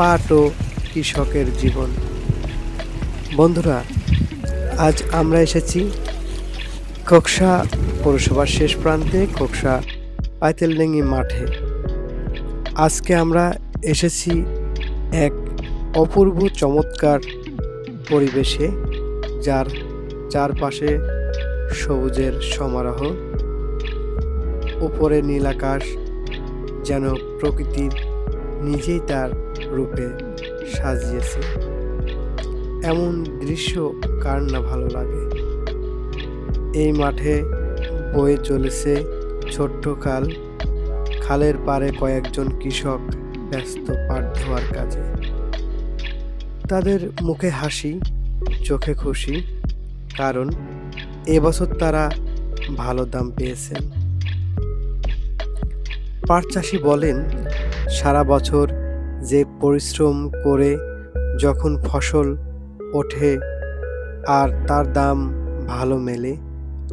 পাট ও কৃষকের জীবন। বন্ধুরা, আজ আমরা এসেছি কক্সা পৌরসভার শেষ প্রান্তে, খোকসা পাইতেলডেঙ্গি মাঠে। আজকে আমরা এসেছি এক অপূর্ব চমৎকার পরিবেশে, যার চারপাশে সবুজের সমারোহ, উপরে নীল আকাশ যেন প্রকৃতির নিজেই তার রূপে সাজিয়েছে। এমন দৃশ্য কার না ভালো লাগে? এই মাঠে বয়ে চলেছে ছোট্ট খাল। খালের পারে কয়েকজন কৃষক ব্যস্ত পাট ধোয়ার কাজে। তাদের মুখে হাসি, চোখে খুশি, কারণ এবছর তারা ভালো দাম পেয়েছেন। পাট চাষি বলেন, সারা বছর যে পরিশ্রম করে যখন ফসল ওঠে আর তার দাম ভালো মেলে,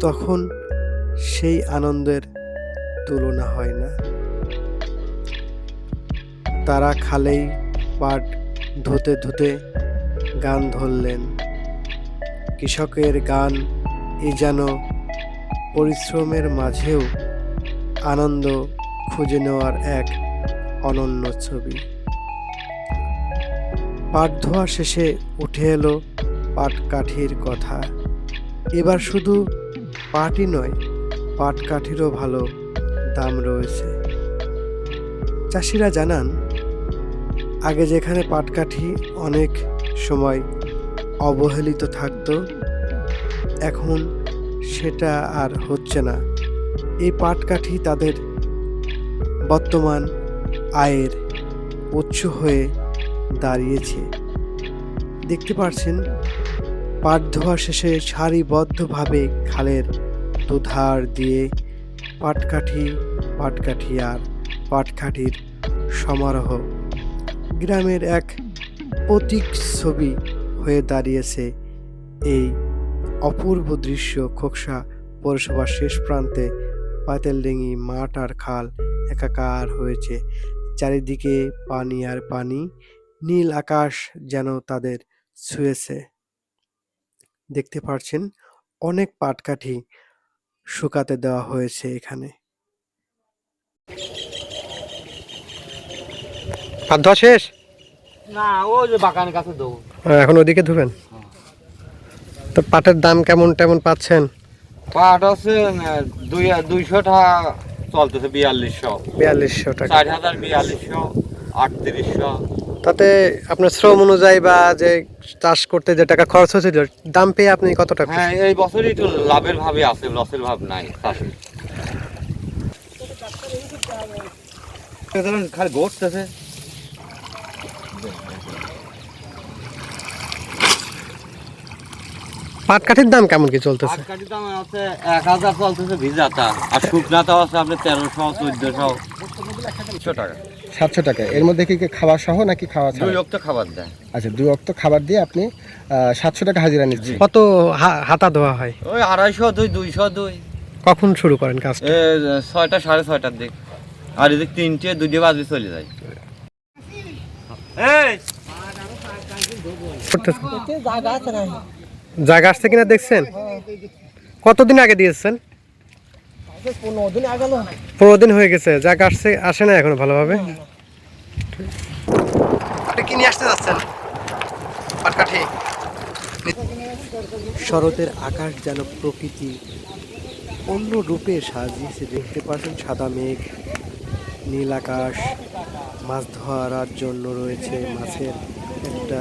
তখন সেই আনন্দের তুলনা হয় না। তারা খালেই পাট ধুতে ধুতে গান ধরলেন। কৃষকের গান এ যেন পরিশ্রমের মাঝেও আনন্দ খুঁজে নেওয়ার এক অনন্য ছবি। পাট ধোয়া শেষে উঠে এলো পাটকাঠির কথা। এবার শুধু পাটই নয় পাটকাঠিরও ভালো দাম রয়েছে। চাষিরা জানান, আগে যেখানে পাটকাঠি অনেক সময় অবহেলিত থাকতো, এখন সেটা আর হচ্ছে না। এই পাটকাঠি তাদের বর্তমান আয়ের উৎস হয়ে দাঁড়িয়েছে। দেখতে পাচ্ছেন পাট ধোয়া শেষে সারিবদ্ধভাবে খালের দুধার দিয়ে পাটকাঠি পাটকাঠি আর পাটকাঠির সমারোহ। গ্রামের এক প্রতীক ছবি হয়ে দাঁড়িয়েছে এই অপূর্ব দৃশ্য খোকসা পৌরসভার শেষ প্রান্তে। পাতেলডেঙ্গি মাঠ আর খাল একাকার হয়েছে। চারিদিকে পানি আর পানি নীল আকাশ যেন তাদের ছুঁয়েছে। দেখতে পাচ্ছেন অনেক পাটকাঠি শুকাতে দেওয়া হয়েছে এখানে। পাট ধোয়া শেষ? না ওই যে বাগানের কাছে দেবো। এখন ওদিকে ধুবেন? তো পাটের দাম কেমন তেমন পাচ্ছেন? পাট আছে দুই দুইশো টাকা চলতেছে বিয়াল্লিশশো। বিয়াল্লিশশো টাকা। চার হাজার বিয়াল্লিশশো আটত্রিশশো। তাতে আপনার শ্রম অনুযায়ী বা যে চাষ করতে যে টাকা খরচ হয়েছিল দাম পেয়ে আপনি কত টাকা হ্যাঁ এই বছরই তো লাভের ভাবে আছে লসের ভাব নাই চাষি খালি ঘটতেছে পাটকাঠির দাম কেমন কি চলতেছে? পাটকাঠির দাম আছে এক হাজার চলতেছে ভিজাতা আর শুকনাটাও আছে আপনার তেরোশো চোদ্দশো। টাকা। সাতশো টাকা। এর মধ্যে কি কি খাবার সহ নাকি খাওয়া দুই অক্ত খাবার দেয়। আচ্ছা দুই অক্ত খাবার দিয়ে আপনি সাতশো টাকা হাজিরা নিচ্ছেন। কত হা- হাতা ধোয়া হয়? ওই আড়াইশো দুই দুইশো দুই। কখন শুরু করেন কাজটা? এ ছয়টা সাড়ে ছয়টার দিক। আর এদিক তিনটে দুইটে বাজে চলে যায়। এই! জায়গা আসছে কিনা দেখছেন? কতদিন আগে দিয়েছেন? পনেরো দিন হয়ে গেছে জায়গা আসছে আসে না এখন ভালোভাবে। কি নিয়ে আসতে যাচ্ছেন? পাটকাঠি। শরতের আকাশ যেন প্রকৃতি অন্য রূপে সাজিয়েছে দেখতে পাচ্ছেন সাদা মেঘ নীল আকাশ মাছ ধরার জন্য রয়েছে মাছের একটা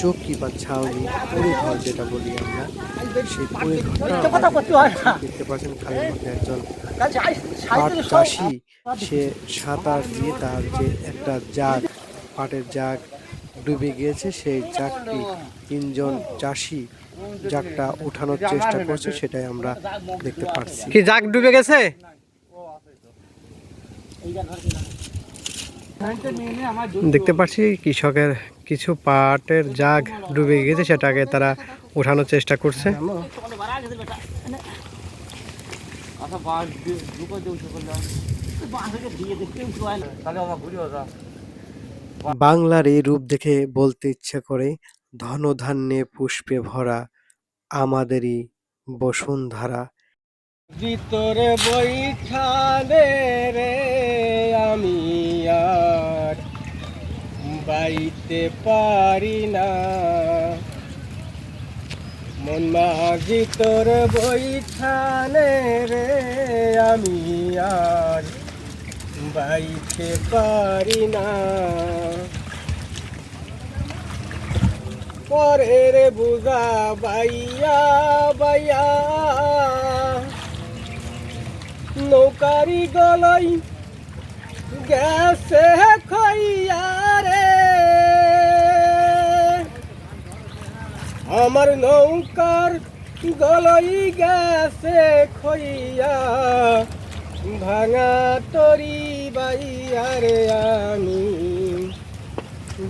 চৌকি বা ছাউনি পুরী ঘর যেটা বলি আমরা সেই পুরী ঘরটা দেখতে পাচ্ছেন খালের মধ্যে একজন পাট চাষি সে সাঁতার দিয়ে তার যে একটা জাগ পাটের জাগ ডুবে গিয়েছে সেই জাগটি তিনজন চাষি জাগটা উঠানোর চেষ্টা করছে সেটাই আমরা দেখতে পাচ্ছি কি জাগ ডুবে গেছে? দেখতে পাচ্ছি কৃষকের কিছু পাটের জাগ ডুবে গেছে সেটাকে তারা উঠানোর চেষ্টা করছে। বাংলার এই রূপ দেখে বলতে ইচ্ছে করে, ধনধান্যে পুষ্পে ভরা আমাদেরই বসুন্ধরা। ভিতরে বইখানে রে বাইতে পারি না। মন মাঝি তোর বইখানে রে, আমি আর বাইতে পারি না। পরের বুঝা বাইয়া বাইয়া, নৌকারি গলাই গেছে খইয়া রে। আমার নৌকার গলাই গেছে খইয়া, ভাঙা তরি বাইয়া রে আমি।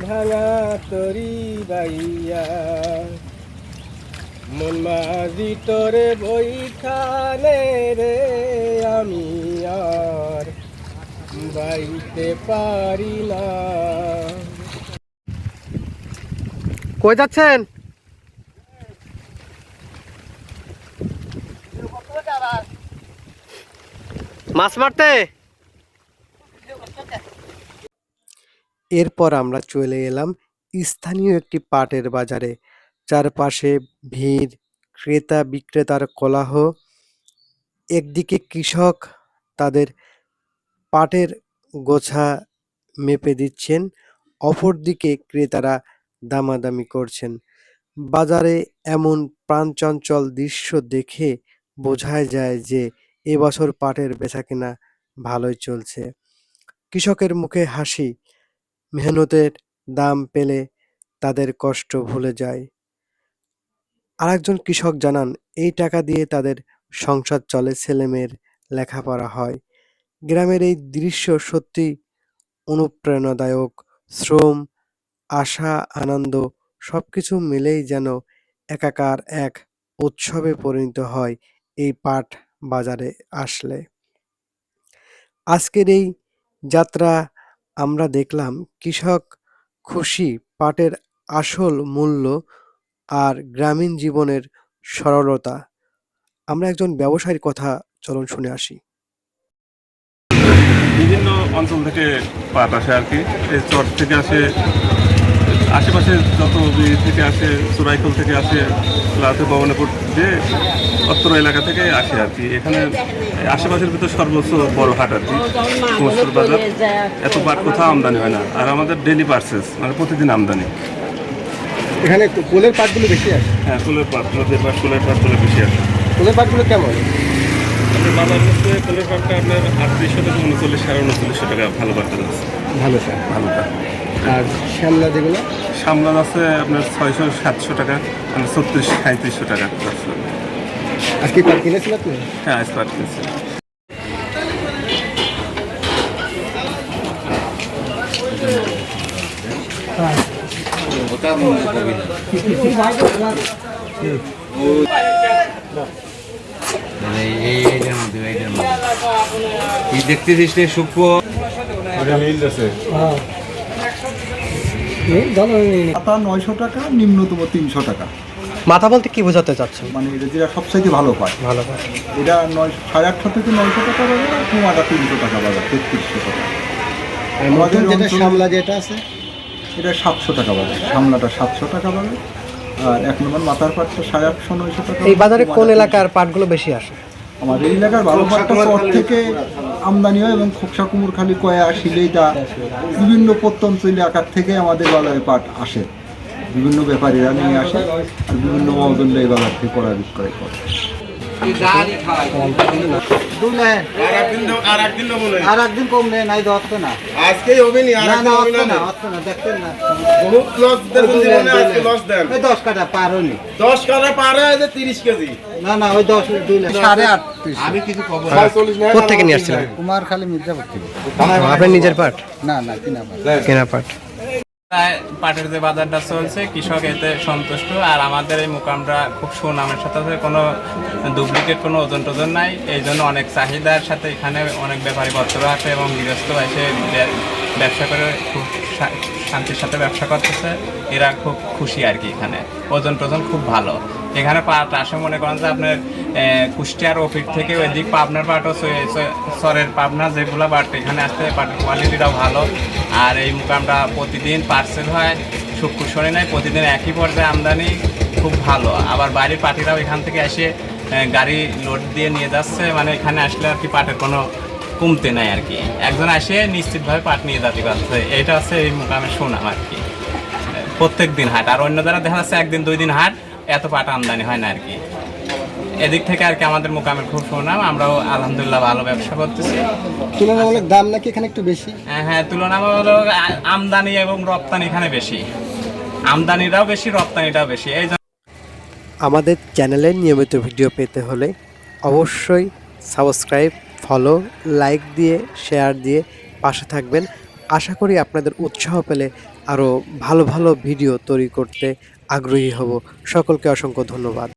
ভাঙা তরি বাইয়া। মন মাঝি তোরে বইখানে রে আমি আর বাইতে পারি না। কই যাচ্ছেন? মাছ মারতে? এরপর আমরা চলে এলাম স্থানীয় একটি পাটের বাজারে। চারপাশে ভিড়, ক্রেতা বিক্রেতার কোলাহ। একদিকে কৃষক তাদের পাটের গোছা মেপে দিচ্ছেন, অপরদিকে ক্রেতারা দামাদামি করছেন। বাজারে এমন প্রাণচঞ্চল দৃশ্য দেখে বোঝাই যায় যে এবছর পাটের বেচাকেনা ভালোই চলছে। কৃষকের মুখে হাসি, মেহনতের দাম পেলে তাদের কষ্ট ভুলে যায়। আরেকজন কৃষক জানান, এই টাকা দিয়ে তাদের সংসার চলে, ছেলেমেয়ের লেখাপড়া হয়। গ্রামের এই দৃশ্য সত্যি অনুপ্রেরণাদায়ক। শ্রম, আশা, আনন্দ সবকিছু মিলেই যেন একাকার এক উৎসবে পরিণত হয় এই পাট বাজারে আসলে। আজকের এই যাত্রা আমরা দেখলাম কৃষক খুশি পাটের আসল মূল্য আর গ্রামীণ জীবনের সরলতা। আমরা একজন ব্যবসায়ীর কথা চলুন শুনে আসি। বিভিন্ন অঞ্চল থেকে পাট আসে আর কি। এই চর থেকে আসে আশেপাশে যত থেকে আসে চোরাইকল থেকে আসে লাতে ভবনপুর যে অত্র এলাকা থেকে আসে আর কি। এখানে আশেপাশের ভিতর সর্বোচ্চ বড় হাট আর কি কুমস্তুর বাজার। এত পাট কোথাও আমদানি হয় না। আর আমাদের ডেলি পার্সেস মানে প্রতিদিন আমদানি। এখানে কোলের পাটগুলো বেশি আছে? হ্যাঁ ফুলের পাট নদীর পাট ফুলের পাটগুলো বেশি আছে। কোলের পাটগুলো কেমন? বাজার হচ্ছে ফুলের পাটটা আপনার আটত্রিশশো থেকে উনচল্লিশ সাড়ে উনচল্লিশশো টাকা ভালো পাটটা যাচ্ছে ভালো স্যার ভালো পাট। আর শ্যামলা যেগুলো? সামলান আছে আপনার ছয়শো সাতশো টাকা মানে ছত্রিশ সাঁত্রিশশো টাকা। আর কি পাট কিনেছিল আপনি? হ্যাঁ স্পার্ট কিনছে। কি দেখতেছিস রে সূক্ষ্ম পাতা নয়শো টাকা নিম্নতম তিনশো টাকা। মাথা বলতে কি বোঝাতে চাচ্ছেন? মানে এটা যেটা সবচাইতে ভালো পায়। ভালো পায়। এটা নয় সাড়ে আটশো থেকে নয়শো টাকা বাজার আর কুমাটা তিনশো টাকা বাজার তেত্রিশশো টাকা। আমাদের যেটা শ্যামলা যেটা আছে? এটা সাতশো টাকা বাজার সামলাটা সাতশো টাকা বাজার আর এক নম্বর মাথার পাটটা সাড়ে আটশো নয়শো টাকা। এই বাজারে কোন এলাকার পাটগুলো বেশি আসে? আমাদের এই এলাকার ভালো পাটটা থেকে আমদানি হয় এবং খোকসা কুমুরখালি কয়া শিলেইটা বিভিন্ন প্রত্যন্ত এলাকার থেকে আমাদের বাজারে পাট আসে। বিভিন্ন ব্যাপারীরা নিয়ে আসে, বিভিন্ন মহজনরা এই বাজার থেকে করা। বিক্রয় করে আর একদিন কম নেই নাই হচ্ছে না। আজকেই হবে নি আর না একটা না হবে হচ্ছে না না হচ্ছে না দেখছেন না? বহুত লস দেখুন জীবনে আজকে লস দেন। ওই দশ কাটা পার হয়নি। দশ কাটা পার হয় যে তিরিশ কেজি। না না ওই লাখ। আমি কিছু খবর কোথেকে নিয়ে আসছিলেন? মির্জাপুর থেকে। আপনার নিজের পাট? না না কিনা পার কেনা পাট। প্রায় পাটের যে বাজারটা চলছে, কৃষক এতে সন্তুষ্ট। আর আমাদের এই মুকামটা খুব সুনামের সাথে কোনো ডুপ্লিকেট কোনো ওজন টোজন নাই। এই জন্য অনেক চাহিদার সাথে এখানে অনেক ব্যাপারী পত্র আছে এবং গৃহস্থ এসে ব্যবসা করে খুব শান্তির সাথে ব্যবসা করতেছে, এরা খুব খুশি আর কি এখানে। ওজন টোজন খুব ভালো। এখানে পাট আসে মনে করেন যে আপনার কুষ্টিয়ার অফিস থেকে ওই দিক পাবনার পাটও চরের পাবনা, যেগুলো পাট এখানে আসতে পাটের কোয়ালিটিটাও ভালো। আর এই মুকামটা প্রতিদিন পার্সেল হয়, শুক্র শনি নাই, প্রতিদিন একই পর্যায়ে আমদানি, খুব ভালো। আবার বাইরের পার্টিরাও এখান থেকে এসে গাড়ি লোড দিয়ে নিয়ে যাচ্ছে মানে এখানে আসলে আর কি পাটের কোনো কমতে নাই আর কি। একজন আসে নিশ্চিতভাবে পাট নিয়ে যাতে পারছে। এটা হচ্ছে এই মুকামের সুনাম আর কি। প্রত্যেক দিন হাট। আর অন্য দ্বারা দেখা যাচ্ছে একদিন দুই দিন হাট এত পাট আমদানি হয় না আর কি। এদিক থেকে আর কি আমাদের মোকামের খুব সুনাম। আমরাও আলহামদুলিল্লাহ ভালো ব্যবসা করতেছি। তুলনামূলক দাম নাকি এখানে একটু বেশি? হ্যাঁ, হ্যাঁ তুলনামূলক আমদানি এবং রপ্তানি এখানে বেশি। আমদানিটাও বেশি রপ্তানিটাও বেশি। এই জন্য আমাদের চ্যানেলে নিয়মিত ভিডিও পেতে হলে অবশ্যই সাবস্ক্রাইব ফলো লাইক দিয়ে শেয়ার দিয়ে পাশে থাকবেন। আশা করি আপনাদের উৎসাহ পেলে আরও ভালো ভালো ভিডিও তৈরি করতে আগ্রহী হব। সকলকে অসংখ্য ধন্যবাদ।